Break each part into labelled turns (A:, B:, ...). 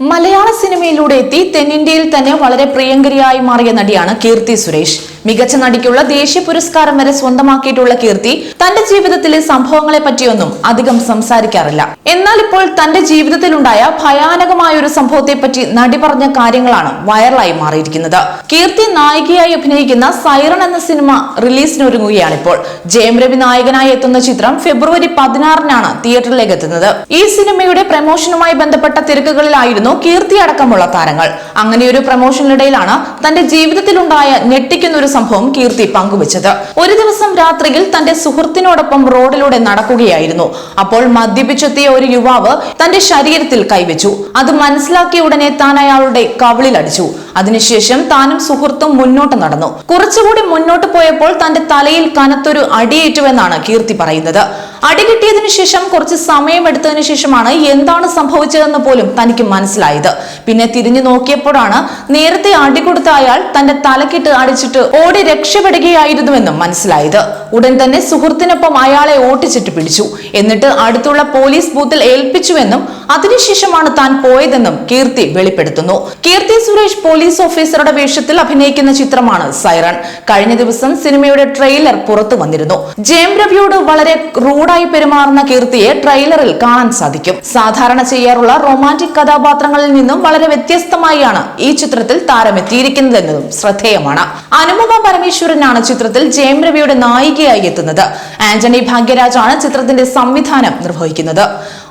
A: മലയാള സിനിമയിലൂടെ എത്തി തെന്നിന്ത്യയിൽ തന്നെ വളരെ പ്രിയങ്കരിയായി മാറിയ നടിയാണ് കീർത്തി സുരേഷ്. മികച്ച നടിക്കുള്ള ദേശീയ പുരസ്കാരം വരെ സ്വന്തമാക്കിയിട്ടുള്ള കീർത്തി തന്റെ ജീവിതത്തിലെ സംഭവങ്ങളെ പറ്റിയൊന്നും അധികം സംസാരിക്കാറില്ല. എന്നാൽ ഇപ്പോൾ തന്റെ ജീവിതത്തിലുണ്ടായ ഭയാനകമായ ഒരു സംഭവത്തെ പറ്റി നടി പറഞ്ഞ കാര്യങ്ങളാണ് വൈറലായി മാറിയിരിക്കുന്നത്. കീർത്തി നായികയായി അഭിനയിക്കുന്ന സൈറൺ എന്ന സിനിമ റിലീസിനൊരുങ്ങുകയാണ് ഇപ്പോൾ ജയം രവി നായകനായി എത്തുന്ന ചിത്രം ഫെബ്രുവരി പതിനാറിനാണ് തിയേറ്ററിലേക്ക് എത്തുന്നത്. ഈ സിനിമയുടെ പ്രമോഷനുമായി ബന്ധപ്പെട്ട തിരക്കുകളിലായിരുന്നു കീർത്തി അടക്കമുള്ള താരങ്ങൾ. അങ്ങനെയൊരു പ്രമോഷനിടയിലാണ് തന്റെ ജീവിതത്തിലുണ്ടായ ഞെട്ടിക്കുന്ന സംഭവം കീർത്തി പങ്കുവച്ചത്. ഒരു ദിവസം രാത്രിയിൽ തന്റെ സുഹൃത്തിനോടൊപ്പം റോഡിലൂടെ നടക്കുകയായിരുന്നു. അപ്പോൾ മദ്യപിച്ചെത്തിയ ഒരു യുവാവ് തന്റെ ശരീരത്തിൽ കൈവച്ചു. അത് മനസ്സിലാക്കിയ ഉടനെ താൻ അയാളുടെ കവിളിൽ അടിച്ചു. അതിനുശേഷം താനും സുഹൃത്തും മുന്നോട്ട് നടന്നു. കുറച്ചുകൂടി മുന്നോട്ട് പോയപ്പോൾ തന്റെ തലയിൽ കനത്തൊരു അടിയേറ്റുവെന്നാണ് കീർത്തി പറയുന്നത്. അടി കിട്ടിയതിനു ശേഷം കുറച്ച് സമയം എടുത്തതിനു ശേഷമാണ് എന്താണ് സംഭവിച്ചതെന്ന് പോലും തനിക്ക് മനസ്സിലായത്. പിന്നെ തിരിഞ്ഞു നോക്കിയപ്പോഴാണ് നേരത്തെ അടി കൊടുത്ത അയാൾ തന്റെ തലക്കിട്ട് അടിച്ചിട്ട് ഓടി രക്ഷപ്പെടുകയായിരുന്നുവെന്നും മനസ്സിലായത്. ഉടൻ തന്നെ സുഹൃത്തിനൊപ്പം അയാളെ ഓട്ടിച്ചിട്ട് പിടിച്ചു. എന്നിട്ട് അടുത്തുള്ള പോലീസ് ബൂത്തിൽ ഏൽപ്പിച്ചുവെന്നും അതിനുശേഷമാണ് താൻ പോയതെന്നും കീർത്തി വെളിപ്പെടുത്തുന്നു. കീർത്തി സുരേഷ് പോലീസ് ഓഫീസറുടെ വേഷത്തിൽ അഭിനയിക്കുന്ന ചിത്രമാണ് സൈറൺ. കഴിഞ്ഞ ദിവസം സിനിമയുടെ ട്രെയിലർ പുറത്തു വന്നിരുന്നു. ജയം രവിയോട് വളരെ റൂഡായി പെരുമാറുന്ന കീർത്തിയെ ട്രെയിലറിൽ കാണാൻ സാധിക്കും. സാധാരണ ചെയ്യാറുള്ള റൊമാന്റിക് കഥാപാത്രങ്ങളിൽ നിന്നും വളരെ വ്യത്യസ്തമായാണ് ഈ ചിത്രത്തിൽ താരമെത്തിയിരിക്കുന്നതെന്നതും ശ്രദ്ധേയമാണ്. അനുപമ പരമേശ്വരനാണ് ചിത്രത്തിൽ ജയം രവിയുടെ നായികയായി എത്തുന്നത്. ആന്റണി ഭാഗ്യരാജാണ് ചിത്രത്തിന്റെ സംവിധാനം നിർവഹിക്കുന്നത്.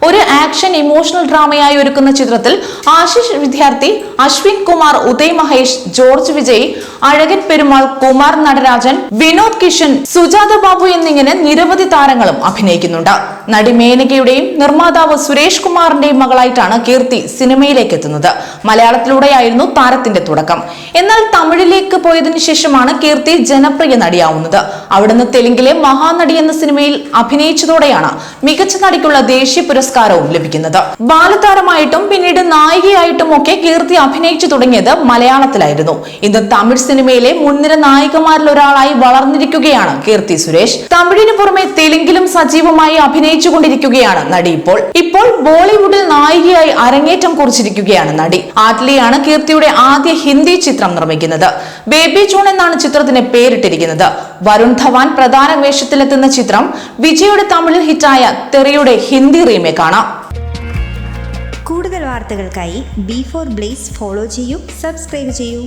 A: ഒരു ആക്ഷൻ ഇമോഷണൽ ഡ്രാമയായി ഒരുക്കുന്ന ചിത്രത്തിൽ ആശിഷ് വിദ്യാർത്ഥി അശ്വിൻ കുമാർ ഉദയ് മഹേഷ് ജോർജ് വിജയ് അഴകൻ പെരുമാൾ കുമാർ നടരാജൻ വിനോദ് കിഷൻ സുജാത ബാബു എന്നിങ്ങനെ നിരവധി താരങ്ങളും അഭിനയിക്കുന്നുണ്ട്. നടി മേനകയുടെയും നിർമ്മാതാവ് സുരേഷ് കുമാറിന്റെയും മകളായിട്ടാണ് കീർത്തി സിനിമയിലേക്ക് എത്തുന്നത്. മലയാളത്തിലൂടെയായിരുന്നു താരത്തിന്റെ തുടക്കം. എന്നാൽ തമിഴിലേക്ക് പോയതിനു ശേഷമാണ് കീർത്തി ജനപ്രിയ നടിയാവുന്നത്. അവിടുന്ന് തെലുങ്കിലെ മഹാനടി എന്ന സിനിമയിൽ അഭിനയിച്ചതോടെയാണ് മികച്ച നടിക്കുള്ള ദേശീയ പുരസ്കാരവും ലഭിക്കുന്നത്. ബാലതാരമായിട്ടും പിന്നീട് നായികയായിട്ടും ഒക്കെ കീർത്തി അഭിനയിച്ചു തുടങ്ങിയത് മലയാളത്തിലായിരുന്നു. ഇന്ന് തമിഴ് സിനിമയിലെ മുൻനിര നായികമാരിൽ ഒരാളായി വളർന്നിരിക്കുകയാണ് കീർത്തി സുരേഷ്. തമിഴിന് പുറമെ തെലുങ്കിലും സജീവമായി അഭിനയിച്ചുകൊണ്ടിരിക്കുകയാണ് നടി ഇപ്പോൾ. ഇപ്പോൾ ബോളിവുഡിൽ നായികയായി അരങ്ങേറ്റം കുറിച്ചിരിക്കുകയാണ് നടി. ആറ്റ്ലിയാണ് കീർത്തിയുടെ ആദ്യ ഹിന്ദി ചിത്രം നിർമ്മിക്കുന്നത്. ബേബി ജോൺ എന്നാണ് ചിത്രത്തിന് പേരിട്ടിരിക്കുന്നത്. വരുൺ ധവാൻ പ്രധാന വേഷത്തിലെത്തുന്ന ചിത്രം വിജയുടെ തമിഴിൽ ഹിറ്റായ തെറിയുടെ ഹിന്ദി റീമേക്ക് ആണ്
B: കൂടുതൽ വാർത്തകൾക്കായി ബി ഫോർ ബ്ലേസ് ഫോളോ ചെയ്യൂ സബ്സ്ക്രൈബ് ചെയ്യൂ.